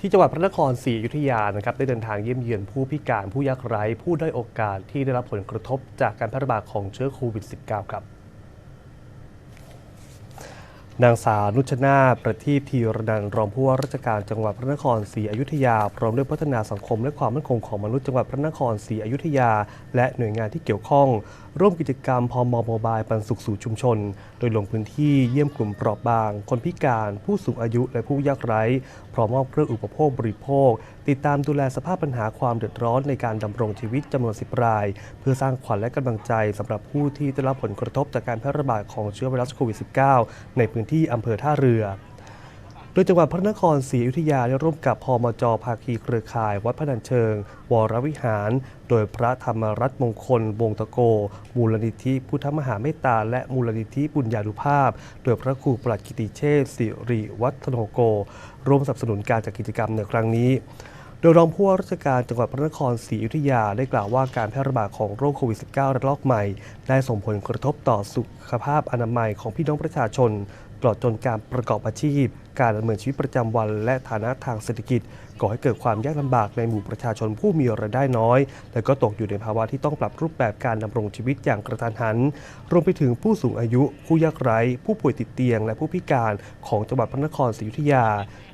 ที่จังหวัดพระนครศรีอยุธยานะครับได้เดินทางเยี่ยมเยือนผู้พิการผู้ยากไร้ ผู้ได้อยโอกาสที่ได้รับผลกระทบจากการแพร่ระบาดของเชื้อโควิด -19 ครับ นางสาวนุชนาประทีปธีรนันรองผู้ว่าราชการจังหวัดพระนครศรีอยุธยา พร้อมด้วยพัฒนาสังคมและความมั่นคงของมนุษย์จังหวัดพระนครศรีอยุธยา และหน่วยงานที่เกี่ยวข้อง ร่วมกิจกรรมพอมโมบายปันสุขสู่ชุมชน โดยลงพื้นที่เยี่ยมกลุ่มเปราะบาง คนพิการ ผู้สูงอายุและผู้ยากไร้ พร้อมมอบเครื่องอุปโภคบริโภค ติดตามดูแลสภาพปัญหาความเดือดร้อนในการดำรงชีวิตจำนวนสิบราย เพื่อสร้างขวัญและกำลังใจสำหรับผู้ที่ได้รับผลกระทบจากการแพร่ระบาดของเชื้อไวรัสโควิด -19 ในพื้นที่อำเภอท่าเรือ โดยจังหวัดพระนครศรีอยุธยาได้ร่วมกับพมจภาคีเครือข่าย วัดพนัญเชิง วรวิหาร โดยพระธรรมรัตน์มงคล วงตะโก มูลนิธิพุทธมหาเมตตา และมูลนิธิบุญญานุภาพ โดยพระครูปลัดกิติเชษฐ์สิริวัฒโนโก ร่วมสนับสนุนการจัดกิจกรรมในครั้งนี้โดยรองผู้ว่าราชการจังหวัดพระนครศรีอยุธยาได้กล่าวว่าการแพร่ระบาดของโรคโควิด -19 ระลอกใหม่ ได้ส่งผลกระทบต่อสุขภาพอนามัยของพี่น้องประชาชน ตลอดจนการประกอบอาชีพ การดำเนินชีวิตประจำวัน และฐานะทางเศรษฐกิจก่อให้เกิดความยากลำบากในหมู่ประชาชนผู้มีรายได้น้อย และก็ตกอยู่ในภาวะที่ต้องปรับรูปแบบการดำรงชีวิตอย่างกระทันหัน รวมไปถึงผู้สูงอายุ ผู้ยากไร้ ผู้ป่วยติดเตียง และผู้พิการของจังหวัดพระนครศรีอยุธยา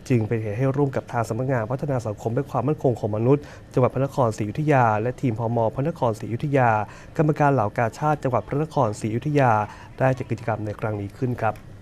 จึงเป็นเหตุให้ร่วมกับทางสำนักงานพัฒนาสังคมและความมั่นคงของมนุษย์ จังหวัดพระนครศรีอยุธยา และทีมพมพระนครศรีอยุธยา กรรมการเหล่ากาชาติจังหวัดพระนครศรีอยุธยา ได้จัดกิจกรรมในครั้งนี้ขึ้นครับ